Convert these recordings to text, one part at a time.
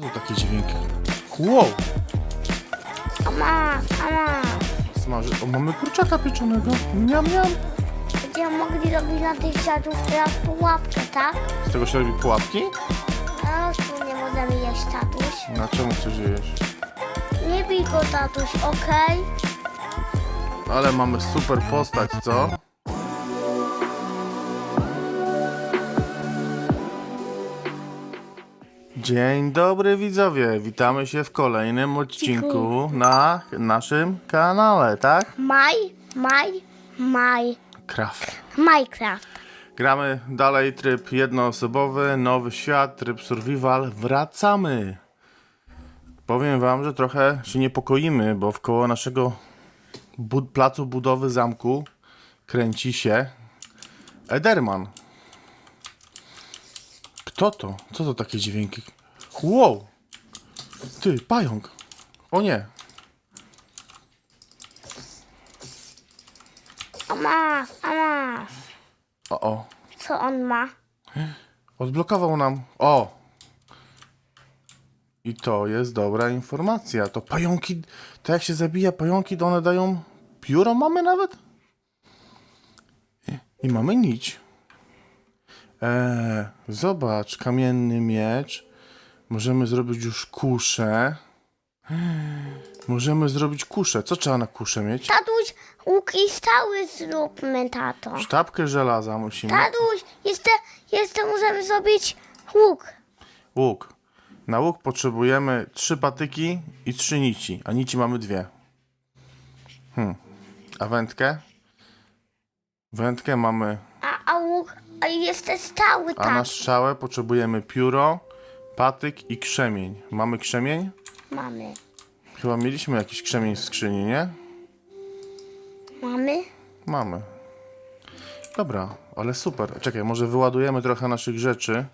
Co to takie dźwięki? Wow! Mama, mama, Smaży. O, mamy kurczaka pieczonego. Miam, miam. będziemy mogli robić na tych dziadów teraz pułapkę, tak? Z tego się robi pułapki? A tu nie możemy jeść, tatuś. Na czemu chcesz je jeść? Nie bij go, tatuś, okej? Ale mamy super postać, co? Dzień dobry widzowie, witamy się w kolejnym odcinku na naszym kanale, tak? Maj, maj, maj, Craft. Minecraft. Gramy dalej tryb jednoosobowy, nowy świat, tryb survival. Wracamy! Powiem wam, że trochę się niepokoimy, bo wkoło naszego bu- placu budowy zamku kręci się Ederman. Kto to? Co to takie dźwięki? Wow! Ty, pająk! O nie! Mama, mama, O, o. co on ma? Odblokował nam. O! I to jest dobra informacja. To pająki. To jak się zabija pająki, to one dają. Pióro mamy nawet? I- I mamy nić. Eee, zobacz, kamienny miecz. Możemy zrobić już kuszę. Możemy zrobić kuszę. Co trzeba na kuszę mieć? Tatuś, łuk i stały zróbmy, tato. Sztabkę żelaza musimy. Tatuś, jeszcze, jeszcze możemy zrobić łuk. Łuk. Na łuk potrzebujemy trzy patyki i trzy nici, a nici mamy dwie. Hmm. A wędkę? Wędkę mamy, A, a łuk, a jeszcze stały, a na strzałę potrzebujemy pióro, patyk i krzemień. Mamy krzemień? Mamy. Chyba mieliśmy jakiś krzemień w skrzyni, nie? Mamy? Mamy. Dobra, ale super. Czekaj, może wyładujemy trochę naszych rzeczy.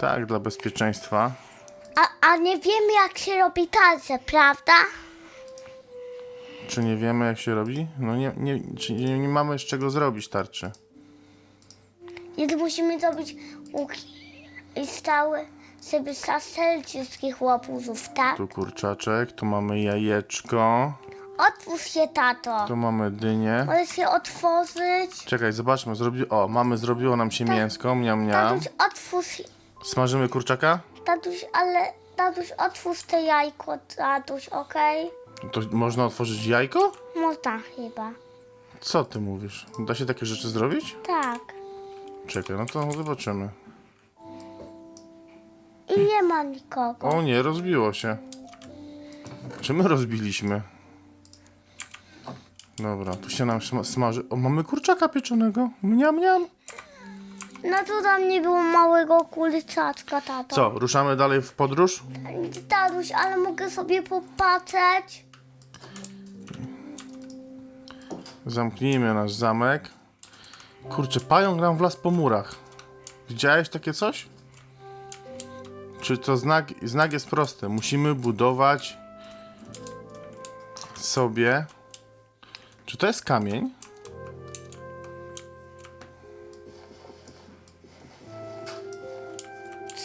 Tak, dla bezpieczeństwa. A, a nie wiemy, jak się robi talce, prawda? Czy nie wiemy, jak się robi? No nie, nie, czy nie, nie mamy z czego zrobić tarczy. Więc musimy zrobić łuk i stały sobie saselczyckich łapuzów, tak? Tu kurczaczek, tu mamy jajeczko, Otwórz się, tato. tu mamy dynię. Możesz się otworzyć. Czekaj, zobaczmy, zrobi... o, mamy, zrobiło nam się mięsko, miam, miam. Tatuś, otwórz, Smażymy kurczaka? tatuś, ale tatuś, otwórz te jajko, tatuś, okej? To można otworzyć jajko? Można chyba. Co ty mówisz? Da się takie rzeczy zrobić? Tak. Czekaj, no to zobaczymy. I nie ma nikogo. O nie, rozbiło się. Czy my rozbiliśmy? Dobra, tu się nam sma- smaży. O, mamy kurczaka pieczonego. Mniam, mniam. No to tam nie było małego kurczaczka, tato. Co, ruszamy dalej w podróż? Tatuś, ale mogę sobie popatrzeć? Zamknijmy nasz zamek. Kurczę, pająk nam wlazł po murach. Widziałeś takie coś? Czy to znak, znak jest prosty. Musimy budować sobie. Czy to jest kamień?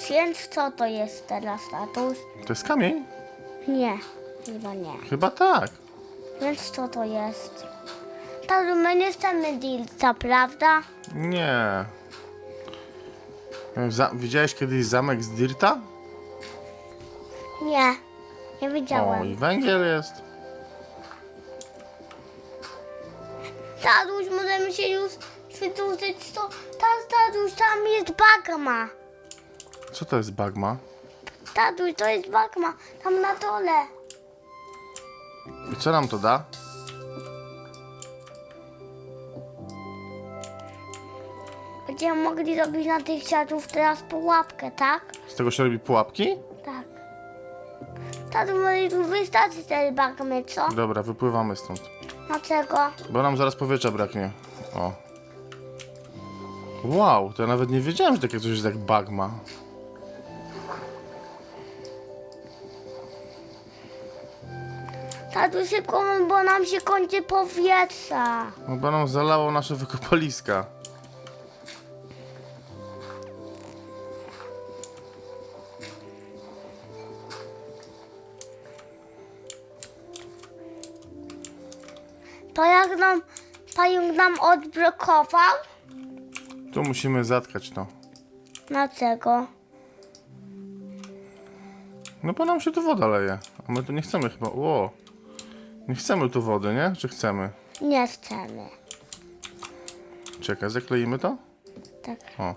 Więc co to jest teraz, tatuś? To jest kamień? Nie, chyba nie. Chyba tak. Więc co to jest? Tatu, my nie chcemy dilca, prawda? Nie. Za, widziałeś kiedyś zamek z Dirta? Nie, nie O, i węgiel jest. Tatuś, możemy się już wydłużyć to. Ta- Tatuś, tam jest bagma. Co to jest bagma? Tatuś, to jest bagma. Tam na dole. I co nam to da? Będziemy mogli robić na tych dziadów teraz pułapkę, tak? Z tego się robi pułapki? Tak. Tatu, może tu wystarczy tej bagmy, co? Dobra, wypływamy stąd. Dlaczego? Bo nam zaraz powietrza braknie. O. Wow, to ja nawet nie wiedziałem, że takie coś jest jak bagma. Tatu, szybko, bo nam się kończy powietrza. No bo nam zalało nasze wykopaliska. To jak nam pająk nam odblokował? Tu musimy zatkać to. Dlaczego? No bo nam się tu woda leje. A my tu nie chcemy chyba. Ło. Nie chcemy tu wody, nie? Czy chcemy? Nie chcemy. Czekaj, zakleimy to? Tak. O.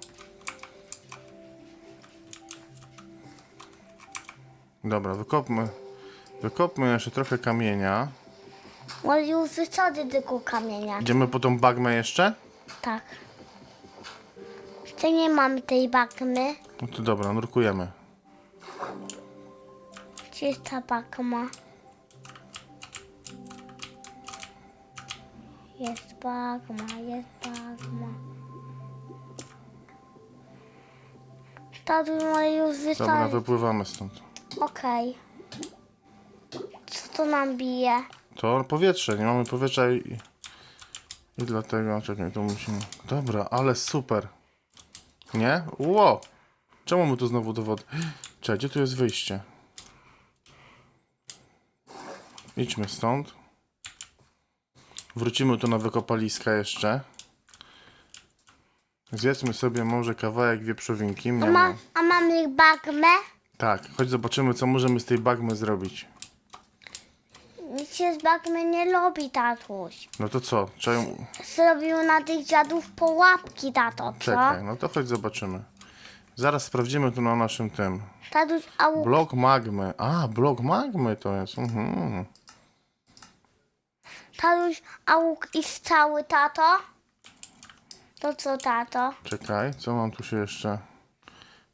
Dobra, wykopmy. Wykopmy jeszcze trochę kamienia. Może już wysady tylko kamienia. Idziemy po tą bagmę jeszcze? Tak. Jeszcze nie mamy tej bakmy. No to dobra, nurkujemy. Gdzie jest ta bakma? Jest bagma, jest bagma. Tatu może już Dobra, wysadzić. wypływamy stąd. Okej. Co to nam bije? To powietrze, nie mamy powietrza i... I dlatego, czekaj, to musimy... Dobra, ale super. Nie? Ło! Czemu my tu znowu do wody? Czekaj, gdzie tu jest wyjście? Idźmy stąd. Wrócimy tu na wykopaliska jeszcze. Zjedzmy sobie może kawałek wieprzowinki. A, ma, a mamy bagmę? Tak, chodź zobaczymy co możemy z tej bagmy zrobić. Się z bagmy nie robi, tatuś. No to co? Trzeba ją... Zrobił na tych dziadów połapki, tato, co? Czekaj, no to chodź zobaczymy. Zaraz sprawdzimy tu na naszym tym. Tatuś, a. Blok magmy. A, blok magmy to jest. Mhm. tatuś, a łuk jest cały, tato? To co, tato? Czekaj, co mam tu się jeszcze...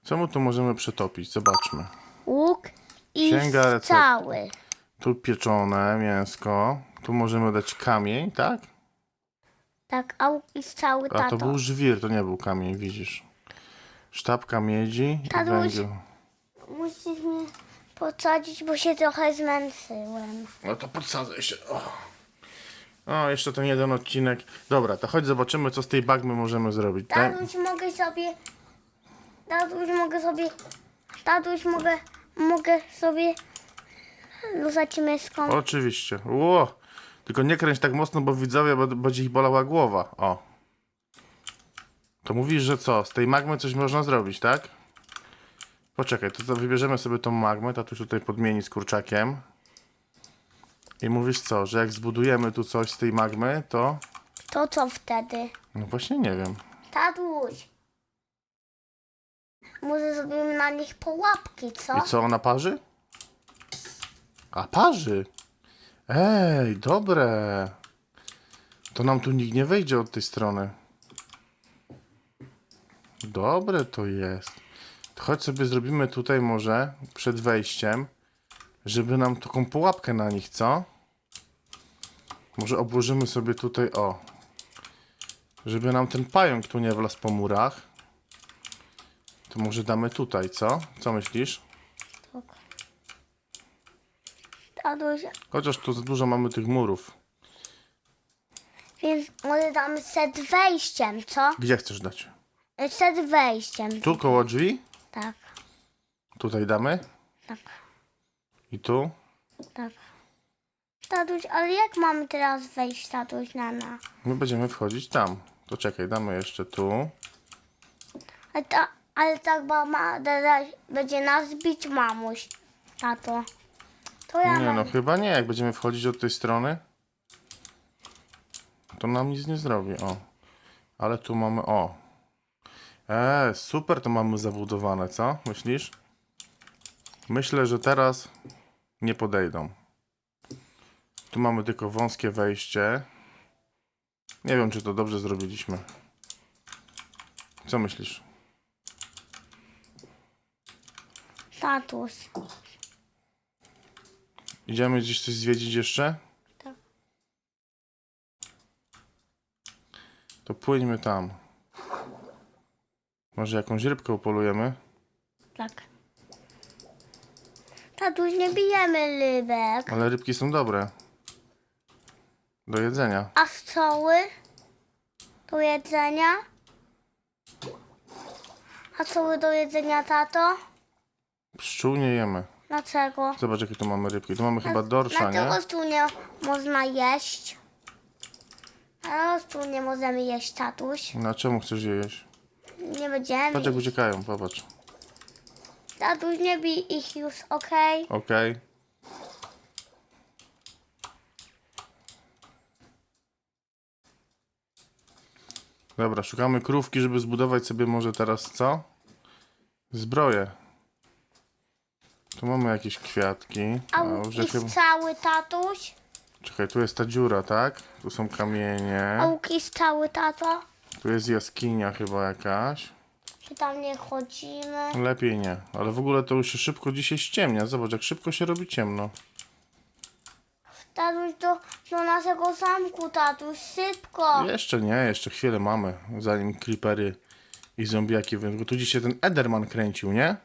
Co my tu możemy przetopić? Zobaczmy. Łuk i Księga recepty. cały. Tu pieczone mięsko. Tu możemy dać kamień, tak? Tak, a jest cały, A to tato. był żwir, to nie był kamień, widzisz. Sztabka miedzi i Tatuś. węgiel. Musisz mnie podsadzić, bo się trochę zmęczyłem. No to podsadzę się. O. o, jeszcze ten jeden odcinek. Dobra, to chodź zobaczymy, co z tej bagmy możemy zrobić. Daj- Tatuś, mogę sobie... Tatuś, mogę sobie... Tatuś, mogę... Mogę sobie... Luzać myską. Oczywiście. Ło! Tylko nie kręć tak mocno, bo widzowie, będzie ich bolała głowa. O. To mówisz, że co? Z tej magmy coś można zrobić, tak? Poczekaj, to, to wybierzemy sobie tą magmę, tatuś tutaj podmieni z kurczakiem. I mówisz co, że jak zbudujemy tu coś z tej magmy, to... To co wtedy? No właśnie nie wiem. Tatuś. Może zrobimy na nich połapki, co? I co, ona parzy? A, parzy! Ej, dobre! To nam tu nikt nie wejdzie od tej strony. Dobre to jest. To chodź sobie zrobimy tutaj może, przed wejściem, żeby nam taką pułapkę na nich, co? Może obłożymy sobie tutaj, o. Żeby nam ten pająk tu nie wlazł po murach. To może damy tutaj, co? Co myślisz? Chociaż tu za dużo mamy tych murów. więc może damy set wejściem, co? Gdzie chcesz dać? Set wejściem. Tu koło drzwi? Tak, Tutaj damy? tak, I tu? tak. Tatuś, ale jak mamy teraz wejść, tatuś, na na? My będziemy wchodzić tam. To czekaj, damy jeszcze tu. Ale, ta, ale tak mama teraz będzie nas bić, mamuś. Tato. To ja Nie mam. no, chyba nie. Jak będziemy wchodzić od tej strony, to nam nic nie zrobi. O. Ale tu mamy, o. E, super to mamy zabudowane, co? Myślisz? Myślę, że teraz nie podejdą. Tu mamy tylko wąskie wejście. Nie wiem, czy to dobrze zrobiliśmy. Co myślisz? Tatuś. Idziemy gdzieś coś zwiedzić jeszcze? Tak. To płyńmy tam. Może jakąś rybkę upolujemy? Tak. Tatuś, nie bijemy rybek. Ale rybki są dobre. Do jedzenia. A stoły? Do jedzenia? A stoły do jedzenia, tato? Pszczół nie jemy. Dlaczego? Zobacz, jakie tu mamy rybki. Tu mamy chyba dorsza, nie? Dlaczego tu nie można jeść? A tu nie możemy jeść, tatuś. Na czemu chcesz je jeść? Nie będziemy. Patrz jak uciekają, popatrz. Tatuś, nie bij ich już, okej? Okej. Dobra, szukamy krówki, żeby zbudować sobie może teraz co? Zbroję. Tu mamy jakieś kwiatki. A A, łuk chyba... jest cały, tatuś? Czekaj, tu jest ta dziura, tak? Tu są A kamienie. łuk jest cały, tato? Tu jest jaskinia chyba jakaś. Czy tam nie chodzimy? Lepiej nie, ale w ogóle to już się szybko dzisiaj ściemnia. Zobacz, jak szybko się robi ciemno. Tatuś, do, do naszego zamku, tatuś, szybko. Jeszcze nie, jeszcze chwilę mamy, zanim creepery i zombiaki wyjdą. Tu dzisiaj ten Ederman kręcił, nie?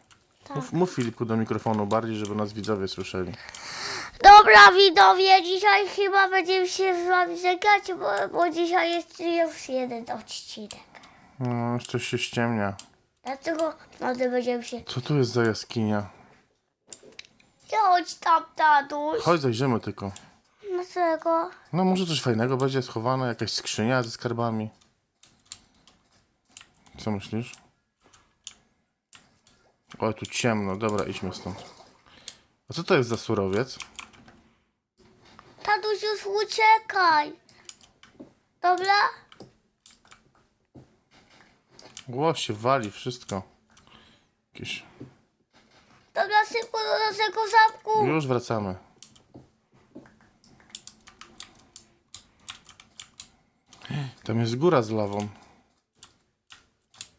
Mów, mów Filipku do mikrofonu bardziej, żeby nas widzowie słyszeli. Dobra, widzowie, dzisiaj chyba będziemy się z wami żegnać, bo, bo dzisiaj jest już jeden odcinek. No, już coś się ściemnia. Dlatego może będziemy się... Co tu jest za jaskinia? Chodź tam, tatuś. Chodź, zajrzymy tylko. Dlaczego? No, może coś fajnego będzie schowane, jakaś skrzynia ze skarbami. Co myślisz? O, tu ciemno, dobra, idźmy stąd. A co to jest za surowiec? Tatuś, już uciekaj. Dobra? Ło, się wali wszystko. Jakieś... Dobra, szybko do naszego zamku. Już wracamy. Tam jest góra z lawą.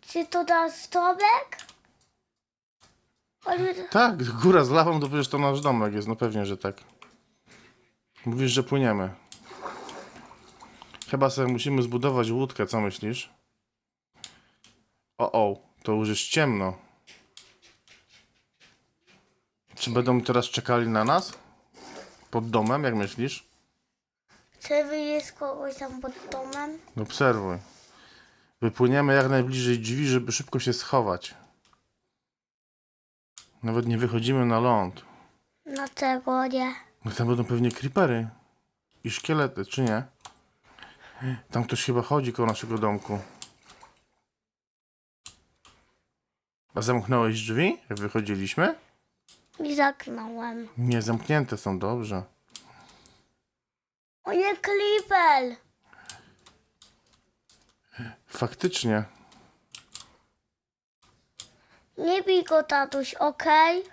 Czy to nasz domek? Do- Tak, góra z lawą to przecież to nasz domek jest, no pewnie, że tak. Mówisz, że płyniemy. Chyba sobie musimy zbudować łódkę, co myślisz? O, o, to już jest ciemno. Czy będą teraz czekali na nas? Pod domem, jak myślisz? Czy wyjść kogoś tam pod domem? Obserwuj. Wypłyniemy jak najbliżej drzwi, żeby szybko się schować. Nawet nie wychodzimy na ląd. Dlaczego nie? No tam będą pewnie creepery. I szkielety, czy nie? Tam ktoś chyba chodzi koło naszego domku. A zamknąłeś drzwi, jak wychodziliśmy? I zaknąłem. Nie, zamknięte są, dobrze. O nie, klipel! Faktycznie. Nie bij go, tatuś, okej?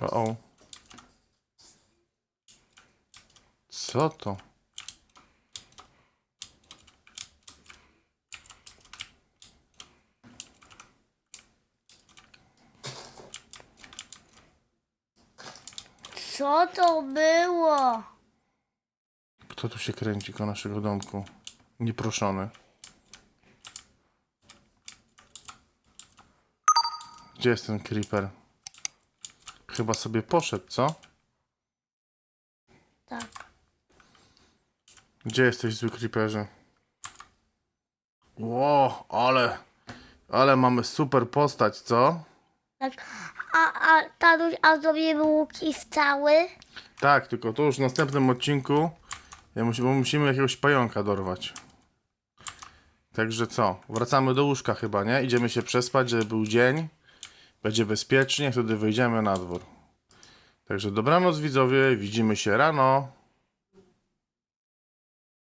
O, o. Co to? Co to było? Kto tu się kręci koło naszego domku? Nieproszony. Gdzie jest ten creeper? Chyba sobie poszedł, co? Tak. Gdzie jesteś, zły creeperze? Ło, ale... Ale mamy super postać, co? tak. Tatuś, a zrobimy łuki cały? Tak, tylko to już w następnym odcinku ja bo musimy jakiegoś pająka dorwać. Także co? Wracamy do łóżka chyba, nie? Idziemy się przespać, żeby był dzień. Będzie bezpiecznie, wtedy wyjdziemy na dwór. Także dobranoc widzowie, widzimy się rano.